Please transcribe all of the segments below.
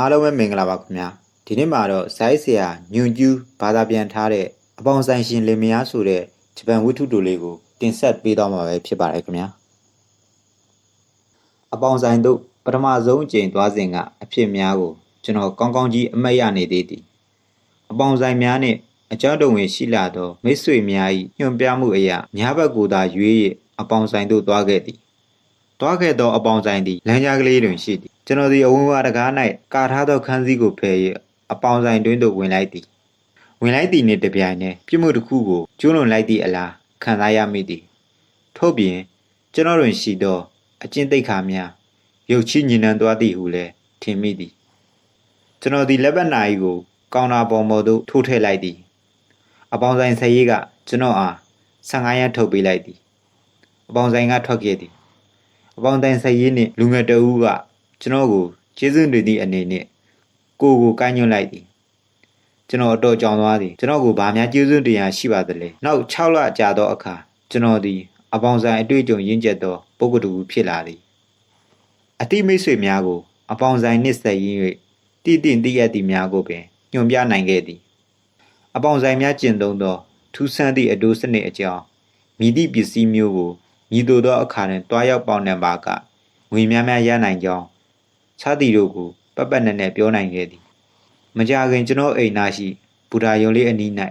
အားလုံးပဲမင်္ဂလာပါခင်ဗျာဒီနေ့မှာတော့ဇိုင်းဆရာညွန်ကျူးဘာသာပြန်ထားတဲ့အပေါင်းဆိုင်ရှင်လင်မယားဆိုတဲ့ဂျပန်ဝတ္ထုတိုလေးကိုတင်ဆက်ပေးတော့မှာပဲဖြစ်ပါတယ်ခင်ဗျာအပေါင်းဆိုင်တို့ပထမဆုံးအကြိမ်သွားစဉ်ကအဖြစ်များကိုကျွန်တော်ကောင်းကောင်းကြီးအမှတ်ရနေသေးသည်အပေါင်းဆိုင်များနဲ့အကြောင်းတုံဝင်ရှိလာသောမိတ်ဆွေများ၏ညွှန်ပြမှုအရာညာဘက်ကိုသာရွေး၍အပေါင်းဆိုင်တို့သွားခဲ့သည်သွားခဲ့သောအပေါင်းဆိုင်သည်လမ်းကြားကလေးတွင်ရှိသည် ကျွန်တော်သည်အဝင်းဝါတကား၌ကာထားသောခန်းစည်းကိုဖယ်၍အပေါင်းဆိုင်တွင်သို့ဝင်လိုက်သည်ဝင်လိုက်သည်နှင့်တပြိုင်နက်ပြစ်မှုတစ်ခုကိုကျူးလွန်လိုက်သည့်အလားခံစားရမိသည်ထို့ပြင်ကျွန်တော်တွင်ရှိသော အကျင့်သိက္ခာများရုပ်ချညဉ့်နှံသွားသည်ဟုလည်းထင်မိသည်ကျွန်တော်သည်လက်ပတ်နာရီကိုကောင်တာပေါ်ပေါ်သို့ထိုးထည့်လိုက်သည်အပေါင်းဆိုင်ဆယ်ရေးကကျွန်တော်အား15ရန်ထုတ်ပေးလိုက်သည်အပေါင်းဆိုင်ကထွက်ခဲ့သည်အပေါင်းတိုင်းဆက်ရေးနှင့်လူငယ်တအူးက ကျွန်တော်ကိုကျေးဇူးတွေသည့်အနေနဲ့ကိုကိုကိုင်းညွှန်လိုက်သည်ကျွန်တော်အတော်ကြောင်သွားသည်ကျွန်တော်ကိုဗာများကျေးဇူးတရားရှိပါသလဲနောက်6လကြာသောအခါကျွန်တော်သည်အပေါင်းဆိုင်အတွေ့အကြုံရင့်ကျက်သောပုဂ္ဂိုလ်တူဖြစ်လာသည်အတိမိတ်ဆွေများကိုအပေါင်းဆိုင်နှင့်ဆက်ရင်း၍တည်တင့်တည်ရသည့်များကိုပင်ညွှန်ပြနိုင်ခဲ့သည်အပေါင်းဆိုင်များကျင့်သုံးသောထူးဆန်းသည့်အဒိုးစနစ်အကြောင်းမြည်သည့်ပစ္စည်းမျိုးကိုညီတို့သောအခါတွင်တွားရောက်ပေါနှံပါကငွေများများရနိုင်ကြောင်း ခြားသည်တို့ကိုပက်ပက်နဲ့နဲ့ပြောနိုင်ခဲ့သည်မကြခင်ကျွန်တော်အိမ်သားရှိဘူဓာယုံလေးအနီး၌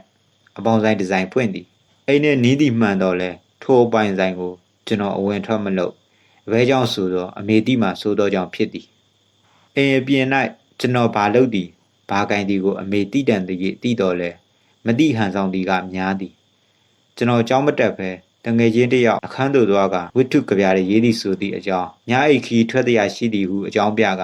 အပေါင်းဆိုင်ဒီဇိုင်းဖွင့်သည်အိမ်နဲ့နီးသည်မှန်တော့လဲထိုအပိုင်ဆိုင်ကိုကျွန်တော်အဝင်ထွက်မလုပ်ဘဲကြောင့်ဆိုတော့အမေတိမှဆိုတော့ကြောင့်ဖြစ်သည်အိမ်အပြင်၌ကျွန်တော်ဘာလုပ်သည်ဘာကင်သည်ကိုအမေတိတန်တည်းတိတော်လဲမတိဟန်ဆောင်သည်ကများသည်ကျွန်တော်ကြောင်းမတက်ပဲ တငယ်ချင်းတယောက်အခန်းသို့သွားကဝိထုကဗျာတွေရေးသည်ဆိုသည့်အကြောင်းညအိတ်ခီထွက်တရားရှိသည်ဟုအကြောင်းပြက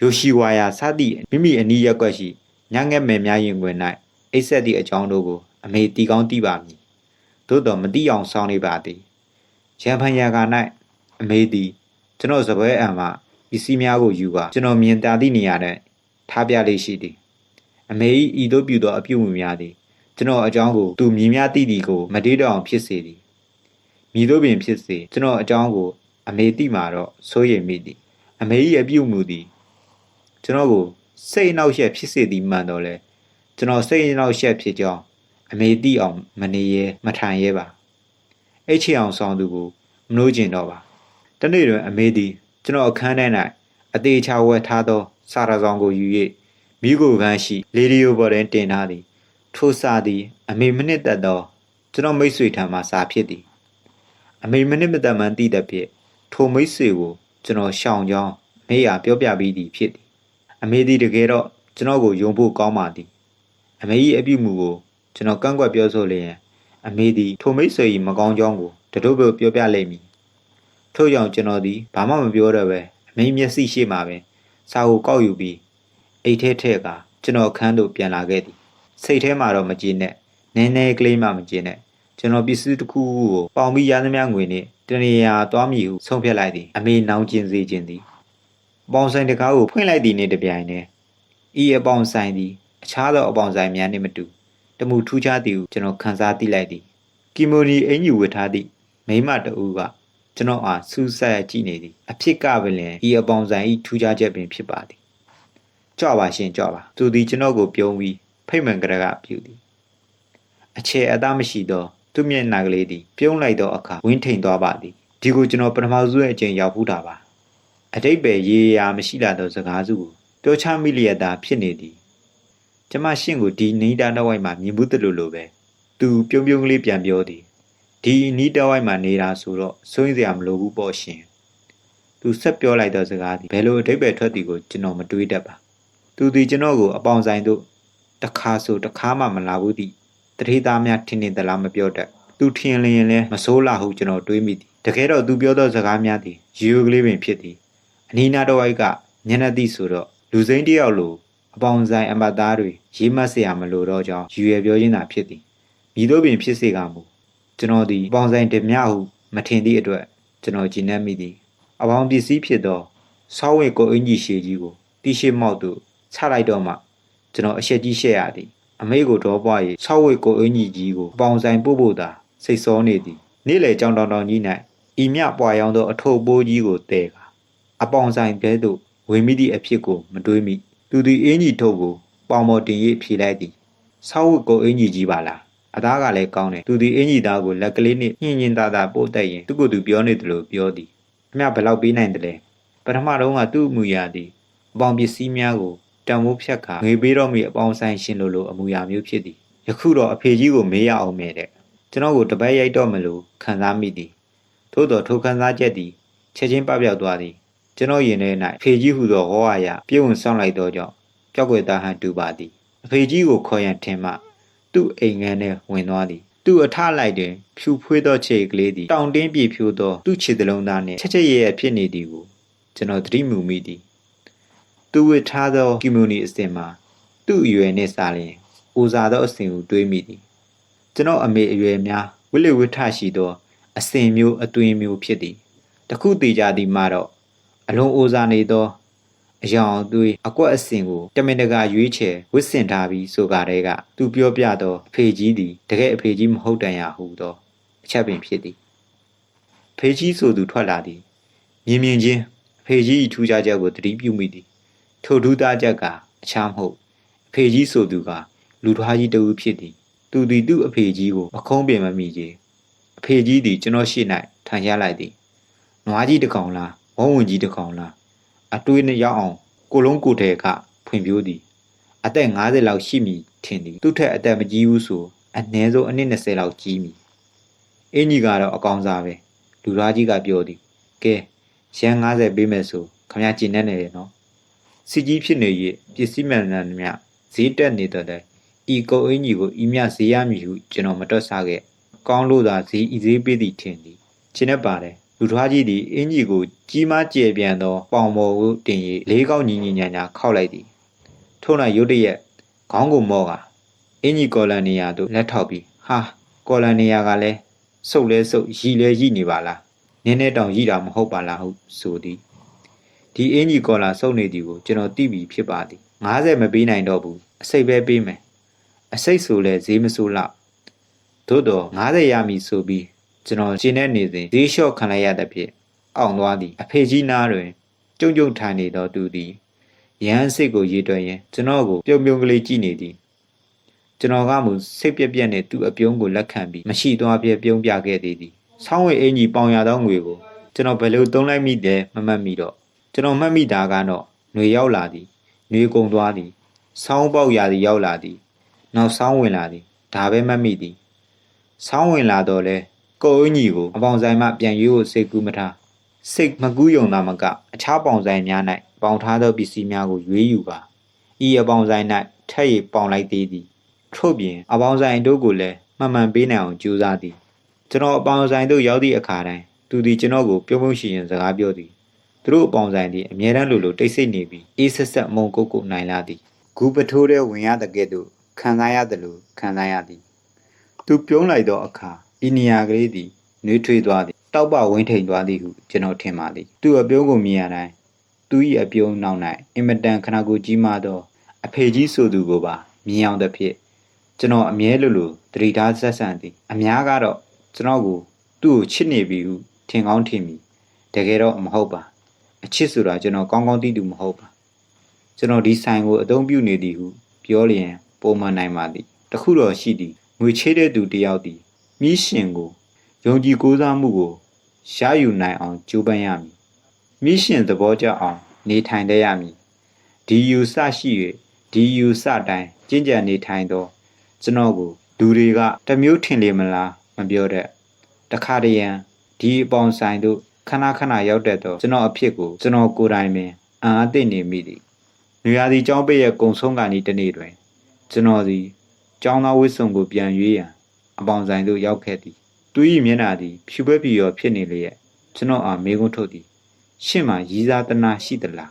ယိုရှိဝါယာစသည့်မိမိအနီးရက်ွက်ရှိညငယ်မယ်များရင်တွင်၌အိတ်ဆက်သည့်အကြောင်းတို့ကိုအမေတီကောင်းသိပါမည်သို့တော်မတိအောင်စောင်းနေပါသည်ရန်ဖန်ရာက၌အမေသည်ကျွန်တော်စပွဲအံမှပစ္စည်းများကိုယူပါကျွန်တော်မြင်သာသည့်နေရာ၌ထားပြလေးရှိသည်အမေ၏ဤသို့ပြုသောအပြုအမူများသည်ကျွန်တော်အကြောင်းကိုသူမြင်များသိသည်ကိုမတေးတော့အောင်ဖြစ်စေသည် မိတို့ပင်ဖြစ်စေကျွန်တော်အကြောင်းကို အမေသိမှာတော့စိုးရိမ်မိသည်အမေ၏အပြုအမူသည်ကျွန်တော်ကိုစိတ်အနှောက်အယှက်ဖြစ်စေသည်မှန်တော့လဲကျွန်တော်စိတ်အနှောက်အယှက်ဖြစ်ကြောင်းအမေသိအောင်မနေရဲမထိုင်ရဲပါအိတ်ချအောင်ဆောင်သူကိုမနှိုးကျင်တော့ပါတနေ့တွင်အမေသည်ကျွန်တော်အခန်းထဲ၌အသေးချဝဲထားသော စာရဆောင်ကိုယူ၍မိကိုကန်းရှိလေဒီယိုပေါ်တွင်တင်ထားသည်ထိုစာသည် အမေမနစ်သက်သောကျွန်တော်မိတ်ဆွေထံမှစာဖြစ်သည် အမေမနစ်မသက်မှန်းသိတဲ့ဖြင့်ထိုမိတ်ဆွေကိုကျွန်တော်ရှောင်ကြောင်းမေးရပြောပြပြီးသည်ဖြစ်သည်အမေသည်တကယ်တော့ကျွန်တော်ကိုယုံဖို့ကောင်းပါသည်အမေ၏အပြုမူကိုကျွန်တော်ကန့်ကွက်ပြောဆိုလျင်အမေသည်ထိုမိတ်ဆွေ၏မကောင်းကြောင်းကိုတတို့ပြောပြောပြလိမ့်မည်ထို့ကြောင့်ကျွန်တော်သည်ဘာမှမပြောတော့ပဲအမေမျက်စိရှိမှပင်စာကိုကောက်ယူပြီးအိတ်ထဲထည့်ကကျွန်တော်အခန်းသို့ပြန်လာခဲ့သည်စိတ်ထဲမှာတော့မကြည်နဲ့နည်းနည်းကလေးမှမကြည်နဲ့ ကျွန်တော်ပစ္စည်းတစ်ခုခုကိုပေါင်ပြီးရသမျှငွေနဲ့တနေရာသွားမည်ဟုဆုံးဖြတ်လိုက်သည်အမေနောင်ကျင်စေခြင်းသည်ပေါင်ဆိုင်တကားကိုဖွင့်လိုက်သည်နှင့်တပြိုင်တည်းဤအပေါင်ဆိုင်သည်အခြားသောအပေါင်ဆိုင်များနှင့်မတူတမှုထူးခြားသည်ဟုကျွန်တော်ခန်းစားသိလိုက်သည်ကီမိုနီအင်ကြီးဝတ်ထားသည့်မိမတအူးကကျွန်တော်အားစူးစိုက်ကြည့်နေသည်အဖြစ်ကပင်ဤအပေါင်ဆိုင်ဤထူးခြားချက်ပင်ဖြစ်ပါသည်ကြွပါရှင်ကြွပါသူသည်ကျွန်တော်ကိုပြုံးပြီးဖိတ်မှန်ကြကပြုသည်အခြေအသားမရှိသော သူ့မျက်နှာကလေးသည်ပြုံးလိုက်သောအခါဝင်းထိန်သွားပါသည်ဒီကိုကျွန်တော်ပထမဆုံးအကြိမ်ရောက်ဖူးတာပါအတိတ်ပဲရေရာမရှိလာသောစကားစုကိုပြောချမိလျက်သာဖြစ်နေသည်ကျမရှင့်ကိုဒီနီးတာတော့ဝိုက်မှာမြင်မှုတလို့လိုပဲသူပြုံးပြုံးကလေးပြန်ပြောသည်ဒီနီးတဝိုက်မှာနေတာဆိုတော့စိုးရင်စရာမလိုဘူးပေါ့ရှင်သူဆက်ပြောလိုက်သောစကားသည်ဘယ်လိုအတိတ်ပဲထွက်သည်ကိုကျွန်တော်မတွေးတတ်ပါသူသည်ကျွန်တော်ကိုအပေါင်ဆိုင်သို့တခါဆိုတခါမှမလာဘူးသည့်တတိသားများထင်နေသလားမပြောတတ် သူထင်လျင်လဲမဆိုးလာဟုကျွန်တော်တွေးမိသည်တကယ်တော့သူပြောသောစကားများသည်ရေရိုကလေးပင်ဖြစ်သည်အနီးနားတော်အိုက်ကညနေသည့်ဆိုတော့လူစိမ့်တယောက်လိုအပေါင်ဆိုင်အမတ်သားတွေရေးမတ်စရာမလိုတော့ကြောင်းယူရပြောခြင်းသာဖြစ်သည်မိတို့ပင်ဖြစ်စေကမူကျွန်တော်သည်အပေါင်ဆိုင်ဓမြဟုမထင်သည့်အတွက်ကျွန်တော်ကြည်နက်မိသည်အပေါင်ပစ္စည်းဖြစ်သောစောင်းဝဲကိုအင်ကြီးရှည်ကြီးကိုတီရှိမောက်သို့ချလိုက်တော့မှကျွန်တော်အရှက်ကြီးရှက်ရသည်အမေကိုတော့ပွား၍စောင်းဝဲကိုအင်ကြီးကြီးကိုအပေါင်ဆိုင်ပို့ဖို့သာ စိတ်စောနေသည်နေ့လေကြောင်တောင်တောင်ကြီး၌ဤမြပွားရောင်းသောအထုပ်ပိုးကြီးကိုတဲကအပေါင်ဆိုင်ဘဲသို့ဝင်မိသည့်အဖြစ်ကိုမတွေးမိသူသူသည်အင်းကြီးထုတ်ကိုပေါင်ပေါ်တင်၍ဖြေလိုက်သည်ဆောက်ဝတ်ကိုအင်းကြီးကြီးပါလားအသားကလည်းကောင်းတယ်သူသည်အင်းကြီးသားကိုလက်ကလေးနှင့်ညှင်ညင်သာသာပို့တက်ရင်သူ့ကိုယ်သူပြောနေတယ်လို့ပြောသည်အမြဘယ်လောက်ပေးနိုင်တယ်လဲပထမတော့ကသူ့အမူအရာသည်အပေါင်ပစ္စည်းများကိုတံမိုးဖြတ်ခါငွေပေးတော့မိအပေါင်းဆိုင်ရှင်လိုလိုအမူအရာမျိုးဖြစ်သည်ယခုတော့အဖေကြီးကိုမေးရအောင်မယ်တဲ့ ကျွန်တော်ကိုတပတ်ရိုက်တော့မလို့ခံစားမိသည်သို့တော်ထိုခံစားချက်သည်ချက်ချင်းပပျောက်သွားသည်ကျွန်တော်ရင်ထဲ၌အဖေကြီးဟူသောဟောအားရပြုံးဝင်ဆောင်လိုက်သောကြောင့်ပျောက်ွယ်သားဟန်တူပါသည်အဖေကြီးကိုခေါ်ရန်ထင်မှသူ့အိမ်ငန်းထဲဝင်သွားသည်သူ့အထလိုက်တွင် ဖြူဖွေးသောခြေကလေးသည်တောင်တင်းပြေဖြိုးသောသူ့ခြေသလုံးသားနှင့်ချက်ချက်ရဲရဲဖြစ်နေသည်ကိုကျွန်တော်သတိမူမိသည်သူဝစ်ထားသောကီမိုနီအစင်မှာသူ့အရွယ်နှင့်စာလျင်ဦးစားသောအစဉ်ကိုတွေးမိသည် ကျွန်တော်အမေအရွယ်များဝိလေဝိထရှိသော အစဉ်မျိုးအသွင်မျိုးဖြစ်သည်တခုတည်ကြသည်မှာတော့အလုံးအိုးစားနေသောအယောင်အသွေးအကွက်အစင်ကိုတမင်တကာရွေးချယ်ဝစ်စင်ထားပြီးဆိုကြတဲ့ကသူပြောပြသောအဖေကြီးသည်တကယ်အဖေကြီးမဟုတ်တန်ရဟုသောအချက်ပင်ဖြစ်သည်ဖေကြီးဆိုသူထွက်လာသည်မြင်မြင်ချင်းအဖေကြီး၏ထူးခြားချက်ကိုသတိပြုမိသည်ထိုထူးခြားချက်ကအချမ်းမဟုတ်အဖေကြီးဆိုသူကလူထွားကြီးတဦးဖြစ်သည် သူသည်သူ့အဖေကြီးကိုအခုံးပင်မမိကြီးအဖေကြီးသည်ကျွန်တော်ရှေ့၌ထိုင်ရလိုက်သည်နွားကြီးတစ်ကောင်လားဝုံဝင်ကြီးတစ်ကောင်လားအတွေးနဲ့ရောက်အောင်ကိုလုံးကိုတဲကဖွင့်ပြိုးသည်အသက်50လောက်ရှိမည်ထင်သည်သူ့ထက်အသက်မကြီးဘူးဆိုအနည်းဆုံးအနည်း20လောက်ကြီးမည်အင်းကြီးကတော့အကောင်စားပဲလူသားကြီးကပြောသည်ကဲရန်90ပေးမယ်ဆိုခမရကျင်နေနေတယ်နော်စီကြီးဖြစ်နေ၍ပစ္စည်းမှန်မှန်များဈေးတက်နေတော့တယ် ဤကုတ်အင်းကြီးကိုဤမြဈေးရမည်ဟုကျွန်တော်မတွက်ဆခဲ့ကောင်းလို့သာဈေးဤဈေးပေးသည်ထင်သည်ချင်းနဲ့ပါတယ်လူထွားကြီးသည်အင်းကြီးကိုကြီးမားကျယ်ပြန်သောပေါင်ပေါ်ကိုတင်၍လေးကောက်ညီညီညာညာခောက်လိုက်သည်ထို့၌ရုတ်တရက်ခေါင်းကိုမော့ကအင်းကြီးကော်လန်နီယာသို့လက်ထောက်ပြီးဟာကော်လန်နီယာကလည်းစုပ်လဲစုပ်ရီလဲရီနေပါလားနင်းနဲ့တောင်ရီတာမဟုတ်ပါလားဟုဆိုသည်ဒီအင်းကြီးကော်လာစုပ်နေသည်ကိုကျွန်တော်သိပြီဖြစ်ပါသည်90မပေးနိုင်တော့ဘူးအစိတ်ပဲပေးမယ် အစိတ်ဆိုလဲဈေးမဆိုးလောက်သို့တော့90ရမည်ဆိုပြီးကျွန်တော်ရှင်းနေနေစဉ်ဈေးလျှော့ခံလိုက်ရတဲ့ဖြစ်အောင်သွားသည်အဖေကြီးနားတွင်ကြုံကြုံထိုင်နေသောသူသည်ရဟန်းစိတ်ကိုရေတွက်ရင်ကျွန်တော်ကိုပြုံပြုံကလေးကြည့်နေသည်ကျွန်တော်ကမူစိတ်ပြက်ပြက်နဲ့သူ့အပြုံးကိုလက်ခံပြီးမရှိသွားပြပြုံးပြခဲ့သေးသည်ဆောင်းဝဲအင်ကြီးပေါင်ရသောငွေကိုကျွန်တော်ဘယ်လိုသုံးလိုက်မိတယ်မမှတ်မိတော့ကျွန်တော်မှတ်မိတာကတော့ຫນွေရောက်လာသည်ຫນွေကုံသွားသည်ဆောင်းပေါက်ရာသည်ရောက်လာသည် နောက်ဆောင်းဝင်လာသည်ဒါပဲမှတ်မိသည်ဆောင်းဝင်လာတော့လဲကိုအင်းကြီးကိုအပေါင်ဆိုင်မှပြန်ရွေးဖို့စိတ်ကူးမထားစိတ်မကူးယုံသာမကအခြားပေါင်ဆိုင်များ၌ပေါင်ထားသောပစ္စည်းများကိုရွေးယူပါဤအပေါင်ဆိုင်၌ထက်ရပေါင်လိုက်သေးသည်ထို့ပြင်အပေါင်ဆိုင်တို့ကိုလည်းမှန်မှန်ပေးနိုင်အောင်ကြိုးစားသည်ကျွန်တော်အပေါင်ဆိုင်တို့ရောက်သည့်အခါတိုင်းသူသည်ကျွန်တော်ကိုပြုံးပြုံးရှိရင်စကားပြောသည်သူတို့အပေါင်ဆိုင်သည်အမြဲတမ်းလိုလိုတိတ်ဆိတ်နေပြီးအေးဆက်ဆက်မုံကုတ်ကုတ်နိုင်လာသည်ဂူပထိုးတဲ့ဝင်ရတဲ့ကဲ့သို့ ခံစားရတယ်လို့ခံစားရသည် သူပြုံးလိုက်သောအခါဤနေရာကလေးသည်နှွေးထွေးသွားသည်တောက်ပဝင်းထိန်သွားသည်ဟုကျွန်တော်ထင်ပါသည်သူအပြုံးကိုမြင်ရတိုင်းသူ၏အပြုံးနောက်၌အင်မတန်ခနာကိုကြီးမားသော အဖေကြီးဆိုသူကိုပါမြင်အောင်သဖြင့်ကျွန်တော်အမြဲလိုလိုတတိထားဆက်ဆံသည် အများကတော့ကျွန်တော်ကိုသူ့ကိုချစ်နေပြီဟုထင်ကောင်းထင်ပြီတကယ်တော့မဟုတ်ပါအချစ်ဆိုတာကျွန်တော်ကောင်းကောင်းသိသူမဟုတ်ပါကျွန်တော်ဒီဆိုင်ကိုအသုံးပြုနေသည်ဟုပြောလျင် ပုံမှန်နိုင်ပါသည်တခုတော့ရှိသည်ငွေချေးတဲ့သူတယောက်သည်မြီးရှင်ကိုယုံကြည်ကိုးစားမှုကိုရယူနိုင်အောင်ကြိုးပမ်းရမည်မြီးရှင်သဘောကျအောင် နေထိုင်တတ်ရမည်ဒီယူဆရှိ၍ဒီယူဆတိုင်းကျင့်ကြံနေထိုင်သောကျွန်တော်ကိုလူတွေကတမျိုးထင်လေမလားမပြောတတ်တခါတရံဒီအပေါင်ဆိုင်တို့ခဏခဏရောက်တတ်သောကျွန်တော်အဖြစ်ကိုကျွန်တော်ကိုယ်တိုင်ပင်အံ့အားသင့်နေမိသည်။နေရာဒီကျောင်းပိတ်ရဲ့ကုံဆုံးကနေတနေ့တွင် ကျွန်တော်သည်ကျောင်းသားဝိစုံကိုပြန်ရွေးရန်အပေါင်ဆိုင်သို့ရောက်ခဲ့သည်။သူ၏မျက်နှာသည်ဖြူပဲဖြူရောဖြစ်နေလျက်ကျွန်တော်အားမေးခွန်းထုတ်သည်။ရှင့်မှာရည်စားတနာရှိသလား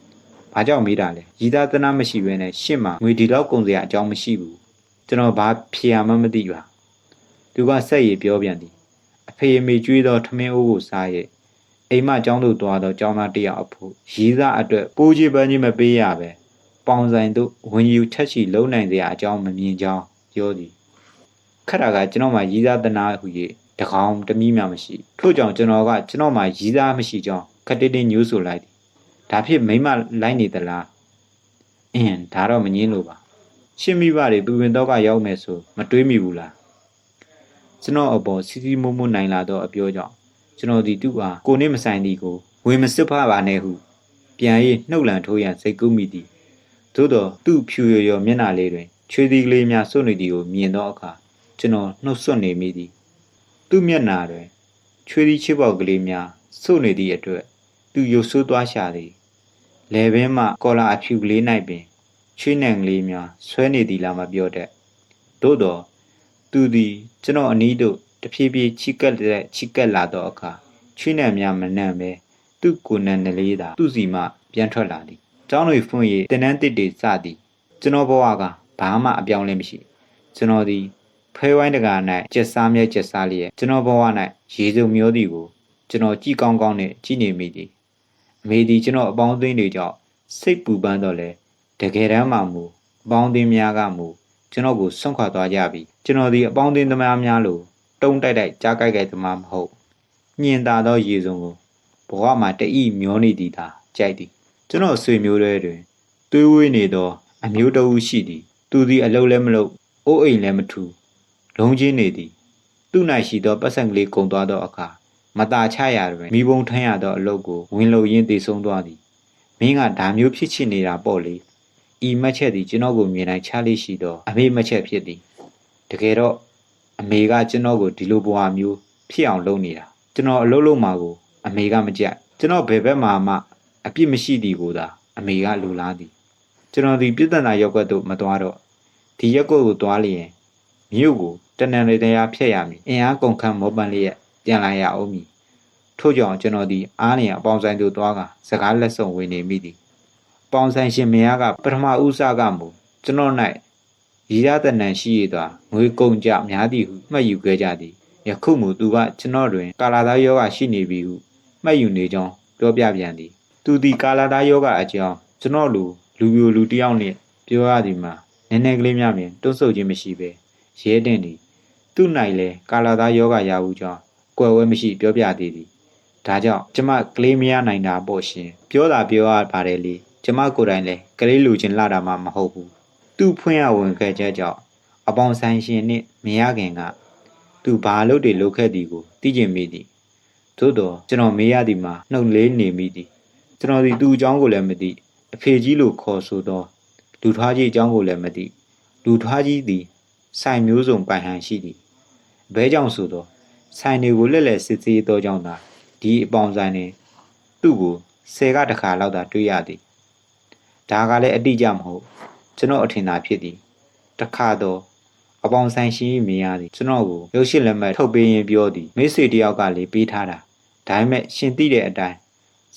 ။ဘာကြောင့်မေးတာလဲ။ရည်စားတနာမရှိဘဲနဲ့ရှင့်မှာငွေဒီလောက်ကုန်စရာအကြောင်းမရှိဘူး။ကျွန်တော်ဘာဖြေရမှမသိပါ။သူကဆက်ရည်ပြောပြန်သည်။အဖေအမေကျွေးသောထမင်းအိုးကိုစားရဲ့အိမ်မကျောင်းသို့သွားသောကျောင်းသားတစ်ယောက်အဖို့ရည်စားအတွက်ပိုးကြီးပန်းကြီးမပေးရပဲ ပေါင်ဆိုင်သို့ဝင်ယူထက်ချီလုံနိုင်စရာအကြောင်းမမြင်ကြောင်းပြောသည်ခက်တာကကျွန်တော်မှရည်စားတနာဟူ၍တကောင်တမီးမှမရှိထို့ကြောင့်ကျွန်တော်ကကျွန်တော်မှရည်စားမရှိကြောင်းခက်တင်းတင်းညိုးဆိုလိုက်သည်ဒါဖြစ်မိမလိုက်နေသလားအင်းဒါတော့မငင်းလို့ပါရှင်းမိပါတွေပူပင်တော့ကရောက်မယ်ဆိုမတွေးမိဘူးလားကျွန်တော်အပေါ်စီစီမုံမုံနိုင်လာတော့အပြောကြောင့်ကျွန်တော်ဒီသူ့အားကိုနေမဆိုင်သည်ကိုဝေမစစ်ဖပါနဲ့ဟုပြန်၍နှုတ်လန်ထိုးရန်စိတ်ကူးမိသည် သို့တော့သူ့ဖြူရရမျက်နှာလေးတွင်ချွေးသီးကလေးများစွန့်နေသည်ကိုမြင်သောအခါကျွန်တော်နှုတ်ဆွနေမိသည်သူ့မျက်နှာတွင်ချွေးသီးချစ်ပေါက်ကလေးများစွန့်နေသည့်အတွက်သူရုပ်ဆိုးသွားရှာသည်လေဘင်းမှကော်လာအဖြူကလေး၌ပင်ချွေးနံကလေးများဆွဲနေသည်လားမပြောတတ်သို့တော့သူသည်ကျွန်တော်အနီးသို့တဖြည်းဖြည်းချိကက်တဲ့ချိကက်လာသောအခါချွေးနံများမနှံ့ပဲသူ့ကိုယ်နံနလေးသာသူ့စီမှပြန်ထွက်လာသည် ကျောင်းတွေဖွင့်၍တင်နန်းတစ်တွေစသည်ကျွန်တော်ဘဝကဘာမှအပြောင်းလဲမရှိကျွန်တော်သည်ဖဲဝိုင်းတကာ၌ကျက်စားမြဲကျက်စားလျက်ကျွန်တော်ဘဝ၌ရေစုံမျောသည်ကိုကျွန်တော်ကြည်ကောင်းကောင်းနဲ့ကြည်နေမိသည်အမေသည်ကျွန်တော်အပေါင်းအသင်းတွေကြောင့်စိတ်ပူပန်းတော့လဲတကယ်တမ်းမှမူအပေါင်းအသင်းများကမူကျွန်တော်ကိုဆွန့်ခွာသွားကြပြီကျွန်တော်ဒီအပေါင်းအသင်းသမားများလိုတုံးတိုက်တိုက်ကြားကြိုက်ကြိုက်သမားမဟုတ်ညင်သာသောရေစုံကိုဘဝမှာတအိမျောနေသည်သာကြိုက်သည် ကျွန်တော်ဆွေမျိုးတွေတွင်တွေးဝေးနေသော အမျိုးတအုပ်ရှိသည် သူသည်အလုံးလည်းမလုပ်အိုးအိမ်လည်းမထူလုံးချင်းနေသည် သူ့၌ရှိသောပတ်စံကလေးကုံသွားသောအခါမตาချရတွင်မိဘုံထမ်းရသောအလုပ်ကိုဝင်လုံရင်းတည်ဆုံးသွားသည်မင်းကဒါမျိုးဖြစ်ချင်နေတာပေါ့လေဤမက်ချက်သည်ကျွန်တော်ကိုမြင်တိုင်းချလေးရှိသောအမေမက်ချက်ဖြစ်သည်တကယ်တော့အမေကကျွန်တော်ကိုဒီလိုဘဝမျိုးဖြစ်အောင်လုပ်နေတာကျွန်တော်အလုပ်လုပ်မှာကိုအမေကမကြိုက်ကျွန်တော်ဘယ်ဘက်မှာမှ အပြစ်မရှိသည်ကိုသာအမေကလူလားသည်ကျွန်တော်ဒီပြည့်တန်တာရောက်ွက်သို့မသွားတော့ဒီရက်ကွက်ကိုသွားလျင်မြို့ကိုတနန်လေးတရားဖျက်ရမည်အင်အားကုန်ခန်းမောပန်းလေးရပြန်လာရအောင်မည်ထို့ကြောင့်ကျွန်တော်ဒီအားလျင်အပေါင်းဆိုင်သို့သွားကစကားလက်ဆောင်ဝင်နေမိသည်အပေါင်းဆိုင်ရှင်မယားကပထမဦးစားကမူကျွန်တော်၌ရည်ရတဲ့နံရှိရသောငွေကုန်ကြများသည်ဟုမှတ်ယူခဲ့ကြသည်ယခုမူသူကကျွန်တော်တွင် ကာလာသားယောဂရှိနေပြီဟုမှတ်ယူနေကြောင်းပြောပြပြန်သည် သူသည်ကာလာသားယောဂအကြောင်းကျွန်တော်လူလူပြိုလူတစ်ယောက်နှင့်ပြောရသည်မှာနည်းနည်းကလေးများပင်တွန့်ဆုတ်ခြင်းမရှိပဲရဲတင်သည်သူ့၌လည်းကာလာသားယောဂရဘူးကြောင်းကွယ်ဝဲမရှိပြောပြသေးသည်ဒါကြောင့်ကျမကလေးမရနိုင်တာပေါ့ရှင်ပြောတာပြောရပါတယ်လေကျမကိုယ်တိုင်လည်းကလေးလူချင်းလာတာမှမဟုတ်ဘူးသူ့ဖွင့်ရဝင်ခဲ့ချက်ကြောင့်အပေါင်းဆိုင်ရှင်နှင့်မရခင်ကသူဘာလို့တွေလုပ်ခဲ့သည်ကိုသိကျင်မိသည်သို့တော့ကျွန်တော်မေးရသည်မှာနှုတ်လေးနေမိသည် ကျွန်တော်ဒီသူ့အကြောင်းကိုလည်းမသိအဖေကြီးလို့ခေါ်ဆိုသောလူထွားကြီးအကြောင်းကိုလည်းမသိလူထွားကြီးသည်ဆိုင်မျိုးစုံပိုင်ဟန်ရှိသည်ဘဲကြောင့်ဆိုသောဆိုင်တွေကိုလက်လက်စစ်စစ်သောကြောင့်သာဒီအပေါင်းဆိုင်နေသူ့ကိုဆယ်ကတခါလောက်သာတွေ့ရသည်ဒါကလည်းအတိအကျမဟုတ်ကျွန်တော်အထင်သာဖြစ်သည်တခါတော့အပေါင်းဆိုင်ရှင်မြင်ရသည်ကျွန်တော်ကိုရုပ်ရှင်လက်မှတ်ထုတ်ပေးရင်ပြောသည်မိတ်ဆွေတယောက်ကလေပေးထားတာဒါပေမဲ့ရှင်သိတဲ့အတိုင်း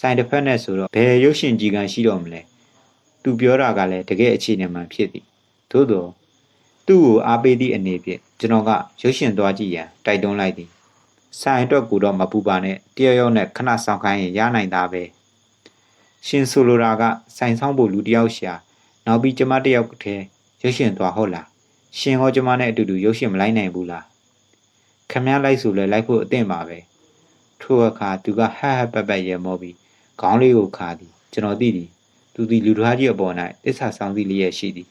ဆိုင်တစ်ဖက်နဲ့ဆိုတော့ဘယ်ရုပ်ရှင်ကြီးကန်းရှိတော့မလဲသူပြောတာကလည်းတကယ်အခြေအနေမှန်ဖြစ်သည်သို့တော့သူ့ကိုအားပေးသည့်အနေဖြင့်ကျွန်တော်ကရုပ်ရှင်သွားကြည့်ရန်တိုက်တွန်းလိုက်သည်ဆိုင်အတွက်ကိုတော့မပူပါနဲ့တယောက်ယောက်နဲ့ခဏဆောင်ခိုင်းရင်ရနိုင်တာပဲရှင်ဆိုလိုတာကဆိုင်ဆောင်ဖို့လူတယောက်ရှာနောက်ပြီးကျမတယောက်တည်းရုပ်ရှင်သွားဟုတ်လားရှင်ဟောကျမနဲ့အတူတူရုပ်ရှင်မလိုက်နိုင်ဘူးလားခမည်းလိုက်ဆိုလဲလိုက်ဖို့အသင့်ပါပဲထိုအခါသူကဟဟပပရဲမောပြီး ခေါင်းလေးကိုခါသည်ကျွန်တော်သိသည်သူသည်လူထွားကြီးအပေါ်၌တစ္ဆာဆောင်သည့်လျက်ရှိသည်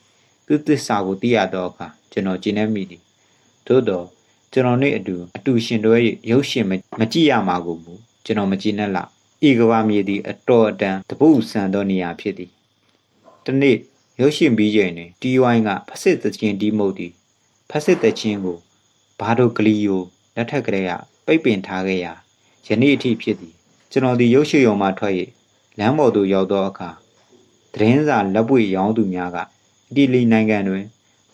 သူတစ္ဆာကိုသိရသောအခါကျွန်တော်ကျင်နေမိသည်သို့တော့ကျွန်တော်နဲ့အတူအတူရှင်တွဲရုပ်ရှင်မကြည့်ရမှာကိုမူကျွန်တော်မကြည့်နဲ့လားဤကဘာမြေသည်အတော်အတန်တပုတ်ဆန်သောနေရာဖြစ်သည်တနေ့ရုပ်ရှင်ပြီးချိန်တွင်တီဝိုင်းကဖစစ်သချင်းတီးမှုတ်သည်ဖစစ်သချင်းကိုဘာတို့ဂလီယိုလက်ထက်ကလေးကပိတ်ပင်ထားခဲ့ရာယနေ့အထိဖြစ်သည် ကျွန်တော်ဒီရုပ်ရှင်ရုံမှထွက်၍လမ်းပေါ်သို့ရောက်သောအခါသတင်းစာလက်ပွေရောင်းသူများကအီတလီနိုင်ငံတွင်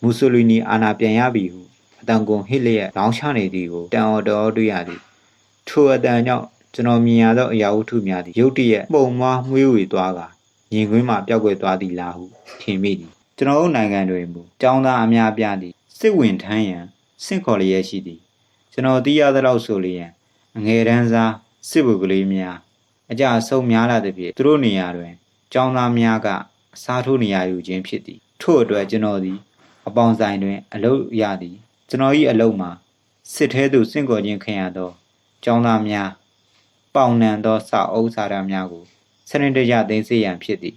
မူဆိုလီနီအာဏာပြန်ရပြီဟုအတန်ကုန်ဟစ်လျက်လောင်းချနေသည်ကိုတန်အော်တော်တွေ့ရသည်ထိုအတန်ကြောင့်ကျွန်တော်မြင်ရသောအရာဝတ္ထုများသည်ရုတ်တရက်ပုံမွားမွေးဝေသွားကမြင်ကွင်းမှပျောက်ကွယ်သွားသည်လားဟုထင်မိသည်ကျွန်တော်တို့နိုင်ငံတွင်မူចောင်းသားအများပြားသည်စစ်ဝင်ထမ်းရန်စင့်ခေါ်လျက်ရှိသည်ကျွန်တော်သိရသလောက်ဆိုလျင်အငယ်တန်းစား စစ်ဗိုလ်ကလေးများအကြအဆုံးများလာသဖြင့်သူတို့နေရာတွင်ចောင်းသားများကအစားထိုးနေရယူခြင်းဖြစ်သည်ထို့အတွက်ကျွန်တော်သည်အပေါင်းဆိုင်တွင် အလုပ်ရသည်ကျွန်တော်၏အလုပ်မှာစစ်ထဲသို့စင့်ခေါ်ခြင်းခံရသောចောင်းသားများပေါင်နံသောစာအုပ်စာတမ်းများကိုစနစ်တကျသိသိရန်ဖြစ်သည်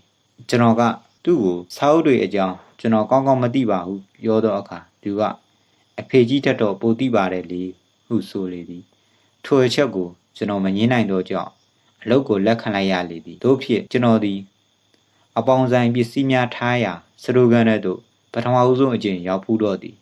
ကျွန်တော်ကသူ့ကိုစာအုပ်တွေအကြောင်းကျွန်တော်ကောင်းကောင်းမသိပါဟုပြောသောအခါသူကအဖေကြီးထက်တော့ပိုသိပါတယ်လေဟုဆိုလေသည်ထိုအချက်ကို ကျွန်တော်မငင်းနိုင်တော့ကြောင့်အလုပ်ကိုလက်ခံလိုက်ရလေသည်တို့ဖြစ်ကျွန်တော်သည် အပေါင်းဆိုင်ပစ္စည်းများထားရာစရိုဂန်ထဲသို့ပထမဦးဆုံးအကျင့်ရောက်ဖူးတော့သည်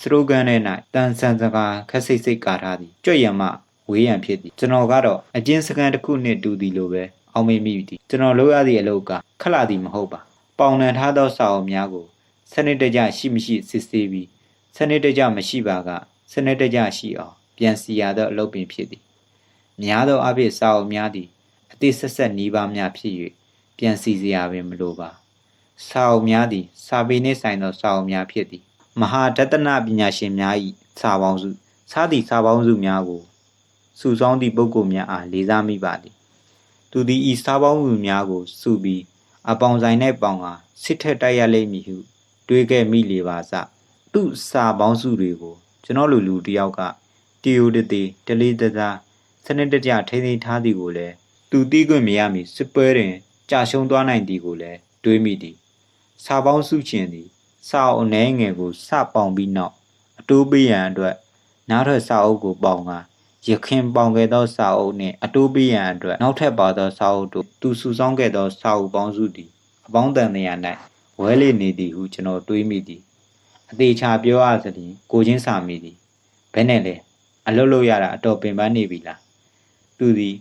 စရိုဂန်ထဲ၌တန်ဆန်စကားခက်စိတ်စိတ်ကာထားသည်ကြွရံမှဝေးရန်ဖြစ်သည်ကျွန်တော်ကတော့အကျဉ်းစကန်တစ်ခုနှင့်တူသည်လိုပဲအောင်မေ့မိသည်ကျွန်တော်လုပ်ရသည့်အလုပ်ကခက်လာသည်မဟုတ်ပါပေါင်နှံထားသောစာအုပ်များကိုစနစ်တကျရှိမရှိစစ်ဆေးပြီးစနစ်တကျမရှိပါကစနစ်တကျရှိအောင်ပြန်စီရသောအလုပ်ပင်ဖြစ်သည် များသောအဖြစ်စာအုပ်များသည်အသေးဆက်ဆက်နီးပါးများဖြစ်၍ပြန်စီစရာပင်မလိုပါစာအုပ်များသည်စာပေနှင့်ဆိုင်သောစာအုပ်များဖြစ်သည်မဟာတတနာပညာရှင်များ၏စာပေါင်းစုစသည့်စာပေါင်းစုများကိုစုဆောင်းသည့်ပုဂ္ဂိုလ်များအားလေးစားမိပါသည်သူသည်ဤစာပေါင်းစုများကိုစုပြီးအပေါင်ဆိုင်၌ပေါင်ကစစ်ထက်တိုက်ရလိမ့်မည်ဟုတွေးခဲ့မိလေပါစသူ့စာပေါင်းစုတွေကိုကျွန်တော်လူလူတယောက်ကတီယိုတသေးတလေးတသား စနစ်တကျထိန်းသိမ်းထားသည်ကိုလည်းသူတီးခွင့်မရမီစစ်ပွဲတွင်ကြာရှုံးသွားနိုင်သည်ကိုလည်းတွေးမိသည်စာပေါင်းစုခြင်းသည်စာအုပ်အနှဲငယ်ကိုစပေါင်ပြီးနောက်အတိုးပေးရန်အတွက်နောက်ထပ်စာအုပ်ကိုပေါင်ကရခင်ပေါင်ခဲ့သောစာအုပ်နှင့်အတိုးပေးရန်အတွက်နောက်ထပ်ပါသောစာအုပ်တို့သူစုဆောင်းခဲ့သောစာအုပ်ပေါင်းစုသည်အပေါင်းတန်နေရာ၌ဝဲလေနေသည်ဟုကျွန်တော်တွေးမိသည်အသေးချာပြောရသဖြင့်ကိုချင်းစာမိသည်ဘယ်နဲ့လဲအလုပ်လုပ်ရတာအတော်ပင်ပန်းနေပြီလား သူသည်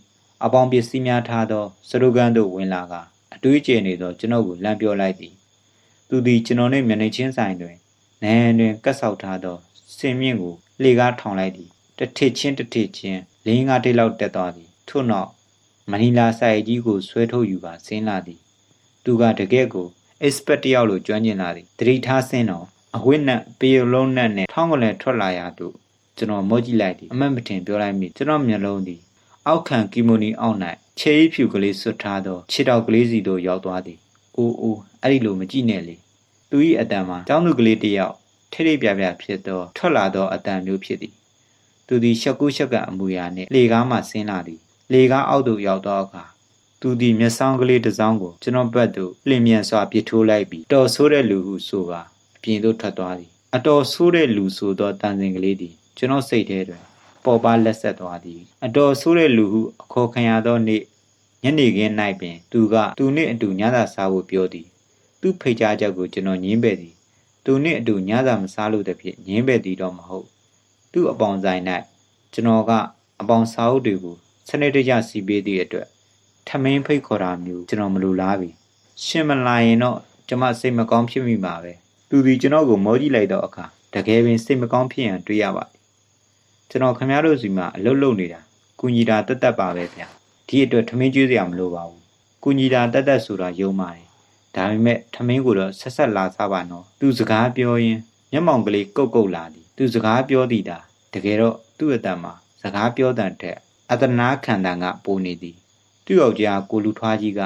အပေါင်းပစ္စည်းများထားသောစရုကန်သို့ဝင်လာကအတွေးကျနေသောကျွန်တော်ကိုလမ်းပြောလိုက်သည်သူသည်ကျွန်တော်နှင့်မျက်နှာချင်းဆိုင်တွင်နန်းတွင်ကတ်ဆောက်ထားသောစင်မြင့်ကိုလှေကားထောင်လိုက်သည်တစ်ထစ်ချင်းတစ်ထစ်ချင်းလင်းကားတိတ်လောက်တက်သွားသည်ထို့နောက်မနီလာဆိုင်ကြီးကိုဆွဲထုတ်ယူပါဆင်းလာသည် သူကတကယ့်ကို expert တယောက်လိုကျွမ်းကျင်လာသည်တတိထားဆင်းတော့အဝိနက်ပေယလုံးနက်နဲ့ထောင်းကလေးထွက်လာရသူကျွန်တော်မော့ကြည့်လိုက်သည်အမတ်မတင်ပြောလိုက်မိကျွန်တော်မျက်လုံးသည် အောက်ခံကီမိုနီအောက်၌ခြေရည်ဖြူကလေးဆွတ်ထားသောခြေထောက်ကလေးစီသို့ရောက်သွားသည်အိုးအိုးအဲ့ဒီလိုမကြည့်နဲ့လေသူ၏အတန်မှာကျောင်းသူကလေးတစ်ယောက်ထိထိပြပြဖြစ်သောထွက်လာသောအတန်မျိုးဖြစ်သည်သူသည်ရှက်ကူးရှက်ကန်အမူအရာနှင့်လေကားမှဆင်းလာသည်လေကားအောက်သို့ရောက်သောအခါသူသည်မျက်စောင်းကလေးတစ်စောင်းကိုကျွန်တော်ဘက်သို့လျင်မြန်စွာပစ်ထိုးလိုက်ပြီးတော်ဆိုးတဲ့လူဟုဆိုကာအပြင်သို့ထွက်သွားသည်အတော်ဆိုးတဲ့လူဆိုသောတန်စင်ကလေးသည်ကျွန်တော်စိတ်ထဲတွင် ပေါ်ပါလက်ဆက်သွားသည် အတော်ဆိုးတဲ့လူဟုအခေါ်ခံရသောနေ့ညနေခင်း၌ပင် သူကသူနှင့်အတူညစာစားဖို့ပြောသည် သူ့ဖိတ်ကြားချက်ကိုကျွန်တော်ညင်းပယ်သည်သူနှင့်အတူညစာမစားလို့တဖြစ်ညင်းပယ်သည်တော့မဟုတ်သူ့အပေါင်ဆိုင်၌ကျွန်တော်ကအပေါင်စာအုပ်တွေကိုစနစ်တကျစီပေးသည့်အတွက်ထမင်းဖိတ်ခေါ်တာမျိုးကျွန်တော်မလိုလားပြီရှင်မလာရင်တော့ကျွန်မစိတ်မကောင်းဖြစ်မိမှာပဲသူဒီကျွန်တော်ကိုမောကြည့်လိုက်တော့အခါတကယ်ပင်စိတ်မကောင်းဖြစ်ရန်တွေးရပါ ကျွန်တော်ခင်ဗျားတို့စီမှာအလုပ်လုပ်နေတာကုညီတာတက်တက်ပါပဲဗျာဒီအတွက်ထမင်းကျွေးစရာမလိုပါဘူးကုညီတာတက်တက်ဆိုတာယုံပါတယ်ဒါပေမဲ့ထမင်းကိုတော့ဆက်ဆက်လာစားပါနော်သူစကားပြောရင်းမျက်မှောင်ကလေးကုတ်ကုတ်လာသည်သူစကားပြောသည်တာတကယ်တော့သူ့အတန်မှာစကားပြောတဲ့တက်အတနာခံတန်ကပိုနေသည်သူ့ယောက်ျားကိုလူထွားကြီးက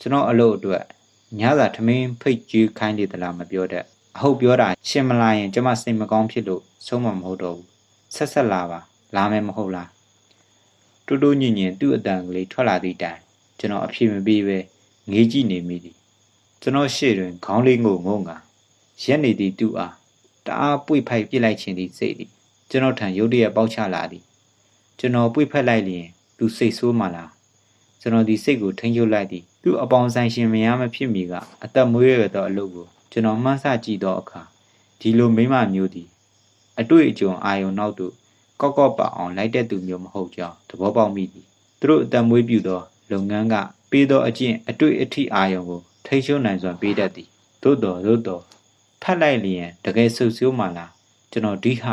ကျွန်တော်အလုပ်အတွက်ညစာထမင်းဖိတ်ကြီးခိုင်းလေသလားမပြောတတ်အဟုတ်ပြောတာရှင်းမလာရင်ကျမစိတ်မကောင်းဖြစ်လို့ဆုံးမမဟုတ်တော့ဘူး ဆက်ဆက်လာပါလာမယ်မဟုတ်လားတူတူညင်ညင်သူ့အတန်ကလေးထွက်လာသည့်တိုင်ကျွန်တော်အဖြေမပေးပဲငေးကြည့်နေမိသည်ကျွန်တော်ရှေ့တွင်ခေါင်းလေးငုံငုံကရက်နေသည့်သူ့အားတအားပွေဖိုက်ပြစ်လိုက်ခြင်းသည်စိတ်သည်ကျွန်တော်ထံရုတ်တရက်ပေါက်ချလာသည်ကျွန်တော်ပွေဖက်လိုက်လျင်သူစိတ်ဆိုးမှလားကျွန်တော်ဒီစိတ်ကိုထိန်းချုပ်လိုက်သည်သူ့အပေါင်းဆိုင်ရှင်မရမဖြစ်မီကအသက်မွေးရသောအလုပ်ကိုကျွန်တော်မှန်းဆကြည့်သောအခါဒီလိုမိမမျိုးသည် အတွေ့အကြုံအာယုံနောက်သို့ကော့ကော့ပအောင်လိုက်တဲ့သူမျိုးမဟုတ်ကြောင်းသဘောပေါက်မိသည်သူတို့အသက်မွေးပြုသောလုပ်ငန်းကပေးသောအကျင့်အတွေ့အထိအာယုံကိုထိရှုံနိုင်စွာပေးတတ်သည်သို့တော်သို့တော်ဖတ်လိုက်လျင်တကယ်ဆုပ်ဆိုးမှလားကျွန်တော်ဒီဟ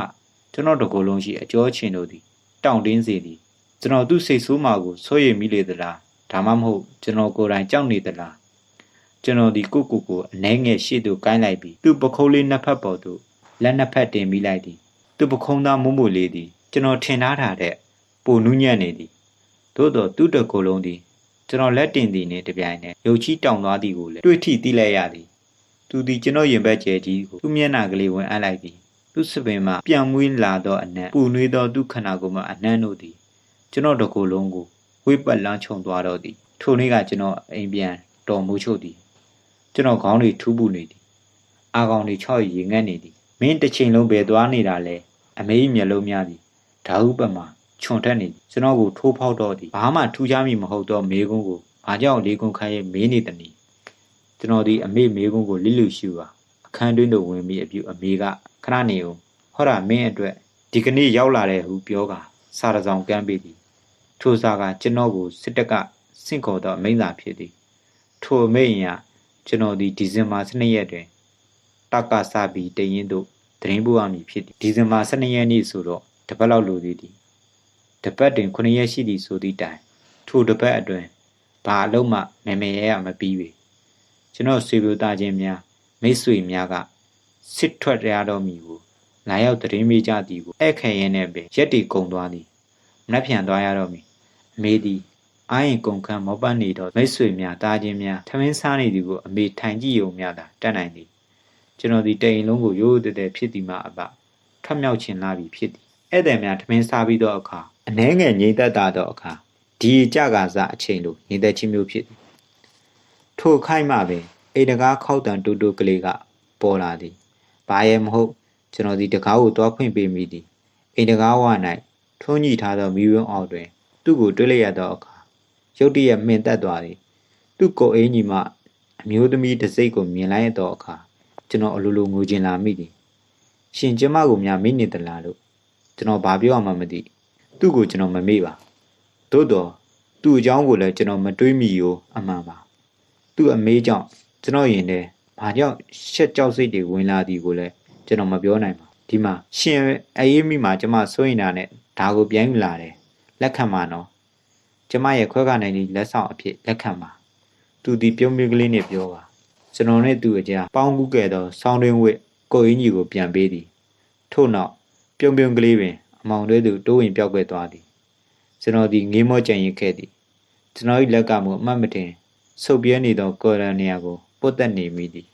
ကျွန်တော်တကိုယ်လုံးရှိအကျော်ချင်တို့သည်တောင့်တင်းစေသည်ကျွန်တော်သူ့စိတ်ဆိုးမှာကိုစိုးရိမ်မိလေသလားဒါမှမဟုတ်ကျွန်တော်ကိုယ်တိုင်ကြောက်နေသလားကျွန်တော်ဒီကိုကိုကိုအနှဲငယ်ရှေ့သို့ကိုင်းလိုက်ပြီးသူ့ပခုံးလေးနှစ်ဖက်ပေါ်သို့ လက်နှစ်ဖက်တင်မိလိုက်သည်သူ့ပခုံးသားမုံမလေးသည်ကျွန်တော်ထင်ထားတာတဲ့ပိုနူးညံ့နေသည်သို့တော်သူ့တကိုယ်လုံးသည်ကျွန်တော်လက်တင်သည်နှင့်တပြိုင်နက်ရုပ်ချီတောင်သွားသည်ကိုလည်းတွေ့ထိသိလိုက်ရသည်သူသည်ကျွန်တော်ရင်ဘက်ကျဲကြီးကိုသူ့မျက်နှာကလေးဝင်အပ်လိုက်သည်သူ့စပင်မှပြန်မွေးလာသောအနံ့ပူနွေးသောသူ့ခန္ဓာကိုယ်မှအနှံ့တို့သည်ကျွန်တော်တကိုယ်လုံးကိုဝိပတ်လန်းချုံသွားတော့သည်ထိုနေ့ကကျွန်တော်အိမ်ပြန်တော်မူချုပ်သည်ကျွန်တော်ခေါင်းတွေထူးပူနေသည်အာကောင်တွေချော့ရေငတ်နေသည် မင်းတစ်ချိန်လုံးဘယ်သွားနေတာလဲအမေကြီးမျက်လုံးများသည်ဓာဟုပမာခြုံထက်နေသည်ကျွန်တော်ကိုထိုးဖောက်တော့သည်ဘာမှထူးခြားမိမဟုတ်သောမေကုန်းကိုဘာကြောင့်လေးကုန်းခိုင်းရဲ့မေးနေသည်နီကျွန်တော်ဒီအမေမေကုန်းကိုလိလူရှူပါအခန်းတွင်းသို့ဝင်ပြီးအပြုအမေကခဏနေဦးဟောတာမင်းအတွက်ဒီကနေ့ရောက်လာတဲ့ဟုပြောကာစာရဆောင်ကမ်းပေးသည်ထိုစာကကျွန်တော်ကိုစစ်တပ်ကစင့်ခေါ်သောအမိန့်စာဖြစ်သည်ထိုအမိန့်အရကျွန်တော်ဒီဒီဇင်ဘာ12ရက်တွင် တက္ကသဘီတရင်တို့သတင်းပို့ရမည်ဖြစ်သည်ဒီဇင်ဘာ12ရက်နေ့ဆိုတော့တပတ်လောက်လိုသေးသည်တပတ်တွင်9ရက်ရှိသည်ဆိုသည့်တိုင်ထိုတပတ်အတွင်းဘာအလုံးမှမမေရရမပြီးပေကျွန်တော်ဆွေပြသားချင်းများမိတ်ဆွေများကစစ်ထွက်ရတော့မည်ကိုလာရောက်သတင်းမေးကြသည်ကိုအဲ့ခဲရင်နဲ့ပဲရက်တီကုံသွားသည်မနှက်ဖြန်သွားရတော့မည်အမေသည်အာရင်ကုန်ခန်းမောပတ်နေတော့မိတ်ဆွေများတားချင်းများထမင်းစားနေသည်ကိုအမေထိုင်ကြည့်ုံများသာတတ်နိုင်သည် ကျွန်တော်ဒီတိမ်လုံးကိုရိုးရိုးတည်းတည်းဖြစ်သည်မှအပထမြောက်ချင်လာပြီဖြစ်သည်ဧည့်သည်များထမင်းစားပြီးသောအခါအနှဲငယ်ငြိမ့်သက်တာသောအခါဒီကြကစားအချိန်လိုငြိမ့်သက်ခြင်းမျိုးဖြစ်သည်ထိုခိုက်မှပင်အိမ်တကားခောက်တန်တူတူကလေးကပေါ်လာသည်ဘာရဲ့မဟုတ်ကျွန်တော်ဒီတကားကိုတွားဖွင့်ပေးမိသည်အိမ်တကားဝ၌ထုံးညှိထားသောမိဝင်းအောက်တွင် သူ့ကိုတွေ့လျက်သောအခါရုတ်တရက်မှင်သက်သွားသည်သူ့ကိုယ်အင်းကြီးမှအမျိုးသမီးတစ်စိတ်ကိုမြင်လိုက်ရသောအခါ ကျွန်တော်အလိုလိုငိုချင်လာမိသည်ရှင်ကျမကိုများမိနေသလားလို့ကျွန်တော်ဘာပြောမှမသိသူ့ကိုကျွန်တော်မမေ့ပါသို့တော့သူ့အကြောင်းကိုလည်းကျွန်တော်မတွေးမိရောအမှန်ပါသူ့အမေကြောင့်ကျွန်တော်ရင်ထဲဘာကြောင့်ရှက်ကြောက်စိတ်တွေဝင်လာသည်ကိုလည်းကျွန်တော်မပြောနိုင်ပါဒီမှာရှင်အေးမိမှာကျမစိုးရင်တာနဲ့ဒါကိုပြန်ယူလာတယ်လက်ခံပါနော်ကျမရဲ့ခွဲကနိုင်ဒီလက်ဆောင်အဖြစ်လက်ခံပါသူဒီပြုံးပြကလေးနဲ့ပြောပါ ကျွန်တော်နဲ့သူအကြားပေါင်းကူးခဲ့သောဆောင်းတွင်းဝစ်ကိုအင်းကြီးကိုပြန်ပေးသည်ထို့နောက်ပြုံးပြုံးကလေးပင်အမောင်တွဲသူတိုးဝင်ပြောက်ကွယ်သွားသည်ကျွန်တော်ဒီငေးမောကြံရင်ခဲ့သည်ကျွန်တော်၏လက်ကမှအမှတ်မတင်ဆုပ်ပြဲနေသောကော်ရန်နေရာကိုပုတ်သက်နေမိသည်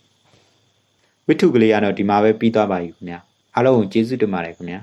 ဝိထုကလေးကတော့ဒီမှာပဲပြီးသွားပါပြီခင်ဗျာအားလုံးကိုကျေးဇူးတင်ပါတယ်ခင်ဗျာ